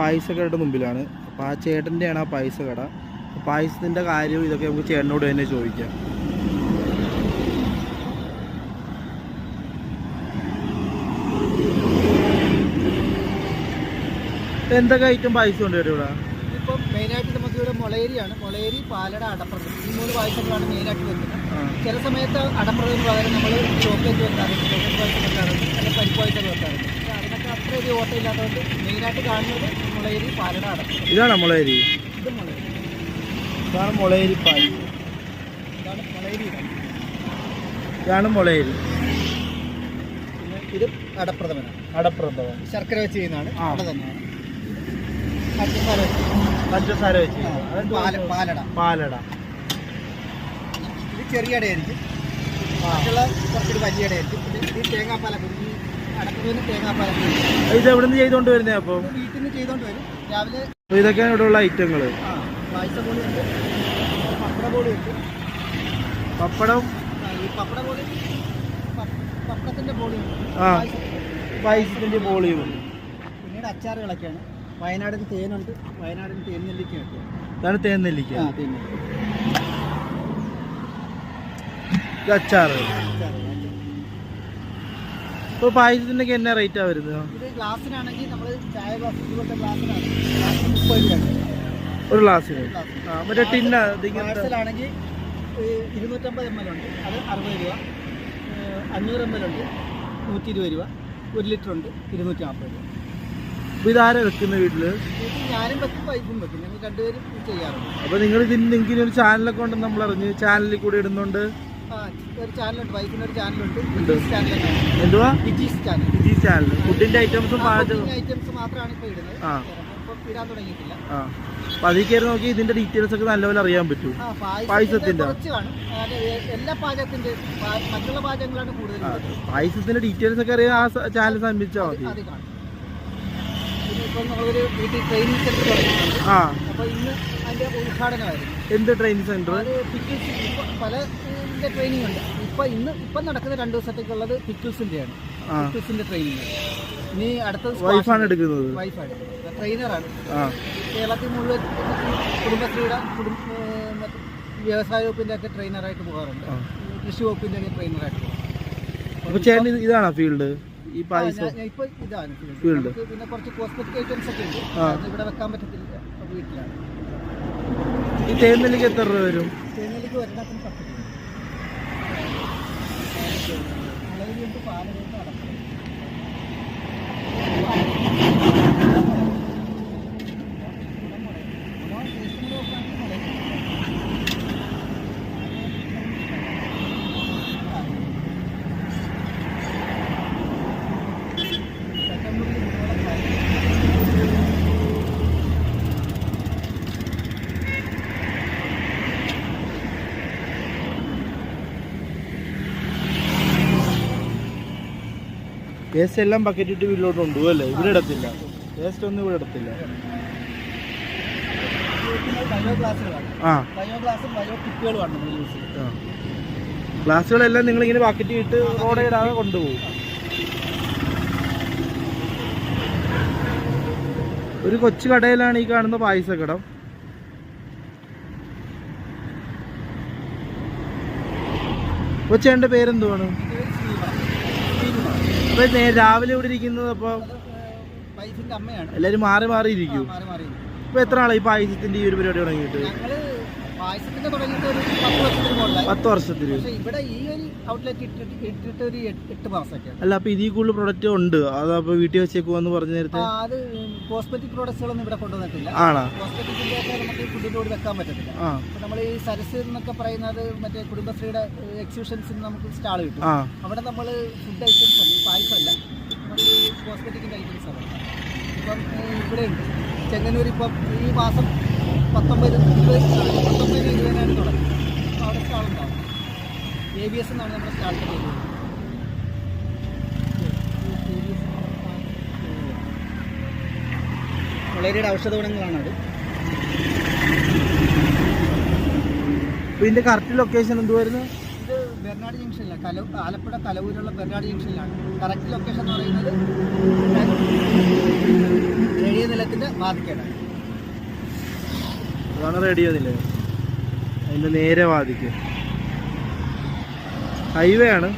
പായസ കടയുടെ മുമ്പിലാണ്. അപ്പോൾ ആ ചേട്ടന്റെയാണ് ആ പായസ കട പായസത്തിന്റെ കാര്യവും ഇതൊക്കെ നമുക്ക് ചേട്ടനോട് തന്നെ ചോദിക്കാം. എന്തൊക്കെ ഐറ്റം പായസം ഉണ്ട് ഇവിടെ ഇവിടെ? ഇപ്പം മെയിനായിട്ട് നമുക്ക് ഇവിടെ മുളയരിയാണ്. മുളയരി പാലട അടപ്രഥം ഈ മൂന്ന് പായസങ്ങളാണ് മെയിനായിട്ട് വെക്കുന്നത്. ചില സമയത്ത് അടപ്രഥം പകരം നമ്മൾ ചോക്ലേറ്റ് വെക്കാറുണ്ട്. ചോക്ലേറ്റ് പായസം വെക്കാറുണ്ട്. അല്ലെങ്കിൽ പരിപ്പ് പായസം വെക്കാറുണ്ട്. ഓട്ടം ഇല്ലാത്തതുകൊണ്ട് മെയിനായിട്ട് കാണുന്നത് മുളയരി ഇതാണ് മുളയരി. ഇത് മുളയരി. ഇതാണ് മുളയരി ഇതാണ് മുളയരി ഇതാണ്. മുളയരി. ഇത് അടപ്രഥമനാണ്. അടപ്രഥമൻ. ശർക്കര വെച്ച് ചെയ്യുന്നതാണ്. ആ. അവിടെ തന്നെയാണ്. പഞ്ചസാര വെച്ച് പഞ്ചസാര വെച്ച് പാല പാലട. പാലട. ഇത് ചെറിയ അടയായിരിക്കും. ബാക്കിയുള്ള കുറച്ചൊരു വലിയ അടയായിരിക്കും. ഈ തേങ്ങാപ്പാലൊക്കെ ഈ ഇത് എവിടെ നിന്ന് ചെയ്തോണ്ട് വരുന്നത് അപ്പോൾ ഇത് വീട്ടിൽ നിന്ന് ചെയ്തോണ്ട് വരും. രാവിലെ ഇതൊക്കെയാണ് ഇവിടെയുള്ള ഐറ്റങ്ങൾ പായസ പപ്പട പപ്പടത്തിന്റെ ആ. പായസത്തിന്റെ. ബോളിയും പിന്നീട് അച്ചാറുകളൊക്കെയാണ് വയനാടിന് തേനുണ്ട്. വയനാടിന് തേൻ നെല്ലിക്കയൊക്കെ ഇതാണ് ആ തേൻ നെല്ലിക്ക. ഇത് അച്ചാറ്. അച്ചാറ്. ഇപ്പോൾ പായസത്തിനൊക്കെ എന്നാ റേറ്റാണ് വരുന്നത്? ഇത് ഗ്ലാസ്സിനാണെങ്കിൽ നമ്മൾ ചായ ഗ്ലാസ് ഇതുപോലത്തെ ഗ്ലാസ്സിനാണ്. ഗ്ലാസ്സിന് മുപ്പത് രൂപയാണ് ഒരു ഗ്ലാസ്സിന്? ആ മറ്റേ ടിന്ന ഇതിങ്ങനത്തെ? പാഴ്സലാണെങ്കിൽ ഇരുന്നൂറ്റമ്പത് എം എൽ ഉണ്ട്. അത് അറുപത് രൂപ. ഏഹ് അഞ്ഞൂറ് എം എൽ ഉണ്ട്. നൂറ്റി ഇരുപത് രൂപ. ഒരു ലിറ്റർ ഉണ്ട്. ഇരുന്നൂറ്റി നാൽപ്പത് രൂപ. അപ്പോൾ ഇതാരാ വെക്കുന്ന വീട്ടിൽ? ഇത് ഞാനും വെക്കും വൈഫും വെക്കും. ഞങ്ങൾ രണ്ടുപേരും ചെയ്യാറുണ്ട്. അപ്പോൾ നിങ്ങൾ ഇതിന് ഇങ്ങനെ ഒരു ചാനലൊക്കെ ഉണ്ടെന്ന് നമ്മൾ അറിഞ്ഞു ചാനലിൽ കൂടി ഇടുന്നുണ്ട്. ഒരു ചാനലുണ്ട് വൈഫിന് ഒരു ചാനലുണ്ട് ഉണ്ട്. എന്തുവാ? വിജീസ് ചാനൽ ഈ ചാനൽ ഫുഡിന്റെ ഐറ്റംസും ഐറ്റംസ് മാത്രമാണ് ഇപ്പോൾ ഇടുന്നത്. ആ. ഇപ്പം ഇടാൻ തുടങ്ങിയിട്ടില്ല. ആ. അതിൽ കയറി നോക്കി ഇതിന്റെ ഡീറ്റെയിൽസ് ഒക്കെ നല്ലപോലെ അറിയാൻ പറ്റും. പായസത്തിന്റെ പായസത്തിന്റെ? എല്ലാ പാചകത്തിന്റെ പാ- മറ്റുള്ള പാചകങ്ങളാണ് കൂടുതൽ ആ, ഡീറ്റെയിൽസ് ഒക്കെ അറിയാൻ ആ ചാനൽ സംബന്ധിച്ചാൽ മതി. ഇപ്പം നമ്മളൊരു വീട്ടിൽ ട്രെയിനിങ് സെന്റർ തുടങ്ങിയിട്ടുണ്ട്. ആ. അപ്പോൾ ഇന്ന് അതിന്റെ ഉദ്ഘാടനമായിരുന്നു. എന്ത് ട്രെയിനിങ് സെന്റർ അത് പിക്കിൾസ് പല ട്രെയിനിങ് ഉണ്ട്. ഇപ്പൊ ഇന്ന് ഇപ്പം നടക്കുന്ന രണ്ട് ദിവസത്തേക്കുള്ളത് പിക്കിൾസിന്റെയാണ് ആണ്. പിക്കിൾസിന്റെ ട്രെയിനിങ് ഇനി അടുത്തത് വൈഫാണ് എടുക്കുന്നത്. വൈഫാണ് ട്രെയിനറാണ് കേരളത്തിൽ മുഴുവൻ കുടുംബശ്രീയുടെ കുടുംബ വ്യവസായ വകുപ്പിന്റെ ഒക്കെ ട്രെയിനറായിട്ട് പോകാറുണ്ട്. കൃഷി വകുപ്പിന്റെ ഒക്കെ ട്രെയിനറായിട്ട് പോകും അപ്പോൾ ചേട്ടൻ ഇതാണോ ഫീൽഡ് ഈ പായസം. ഇപ്പൊ ഇതാണ്. Field. പിന്നെ കുറച്ച് കോസ്മെറ്റിക് ഐറ്റംസ് ഒക്കെ ഉണ്ട്. ഇവിടെ വെക്കാൻ പറ്റത്തില്ല വീട്ടിലാണ്. ഈ തേനെല്ലിക്ക് എത്ര രൂപ വരും? തേങ്ങയിലേക്ക് ഒരെണ്ണത്തിന് പത്ത് രൂപ. പാലം പാലുണ്ട് അടക്കം വേസ്റ്റ് എല്ലാം ബക്കറ്റ് ഇട്ട് വീട്ടിലോട്ട് കൊണ്ടുപോകും അല്ലേ? ഇവിടെ ഇടത്തില്ല. വേസ്റ്റ് ഒന്നും ഇവിടെ ഇടത്തില്ല. ഗ്ലാസ്സുകളെല്ലാം നിങ്ങൾ ഇങ്ങനെ ബക്കറ്റ് ഇട്ട് റോഡ് ഇടാതെ കൊണ്ടുപോകും. ഒരു കൊച്ചു കടയിലാണ് ഈ കാണുന്ന പായസക്കടം. കൊച്ചേന്റെ പേരെന്തുവാണ്? അപ്പൊ നേ- രാവിലെ ഇവിടെ ഇരിക്കുന്നത് അപ്പൊ വൈഫിന്റെ അമ്മയാണ്. എല്ലാരും മാറി മാറി ഇരിക്കും. മാറി മാറി ഇപ്പൊ എത്ര ആളായി? ഈ പായസത്തിന്റെ ഈ ഒരു പരിപാടി തുടങ്ങിയിട്ട്? ഞങ്ങൾ പായസത്തിന്റെ തുടങ്ങിയിട്ട് ഒരു പത്ത് വർഷത്തിന് മുകളിലായി. പത്ത് വർഷത്തിൽ പക്ഷെ ഇവിടെ ഈ ഒരു ഔട്ട്ലെറ്റ് ഇട്ടിട്ട് ഇട്ടിട്ട് ഒരു എട്ട് എട്ട് മാസമൊക്കെയാണ്. അല്ല അപ്പൊ ഇതിൽ കൂടുതൽ പ്രൊഡക്റ്റ് ഉണ്ട്. അതപ്പോ വീട്ടിൽ വെച്ചേക്കുവാന്ന് പറഞ്ഞ നേരത്തെ? ആ, അത് കോസ്മെറ്റിക് പ്രോഡക്ട്സുകളൊന്നും ഇവിടെ കൊണ്ടുവന്നിട്ടില്ല. ആണോ? കോസ്മെറ്റിക്കിന്റെ ഒക്കെ നമുക്ക് ഫുഡിന്റെ കൂടെ വെക്കാൻ പറ്റത്തില്ല. ആ. അപ്പൊ നമ്മൾ ഈ സരസ് എന്നൊക്കെ പറയുന്നത് മറ്റേ കുടുംബശ്രീയുടെ എക്സിബിഷൻസിന് നമുക്ക് സ്റ്റാൾ കിട്ടും. ആ. അവിടെ നമ്മൾ ഫുഡ് ഐറ്റംസ് അല്ല പായസമല്ല. നമ്മൾ ഈ കോസ്മെറ്റിക്കിന്റെ ഐറ്റംസ് ആണ്. ഇപ്പം ഏഹ്, ഇവിടെ ഉണ്ട് ചെങ്ങന്നൂർ ഇപ്പം ഈ മാസം പത്തൊമ്പത് ഇരുപത് പത്തൊമ്പത് ഇരുപതിനാണ് തുടങ്ങി അപ്പോൾ അവിടെ സ്റ്റാൾ ഉണ്ടാവും എ ബി എസ് എന്നാണ് നമ്മുടെ സ്റ്റാളിന്റെ പേര് മുളേരിയുടെ ഔഷധ ഗുണങ്ങളാണ് അത് ഇതിന്റെ കറക്റ്റ് ലൊക്കേഷൻ എന്തുവായിരുന്നു? ഇത് ബെർനാട് ജംഗ്ഷനിലാണ് കല ആലപ്പുഴ കലവൂരുള്ള ബെർനാട് ജംഗ്ഷനിലാണ്. കറക്റ്റ് ലൊക്കേഷൻ എന്ന് പറയുന്നത് റേഡിയോ നിലത്തിന്റെ അതാണ് റേഡിയോ നിലയം. അതിന്റെ നേരെ വാതിക്ക്. ഹൈവേ ആണ്.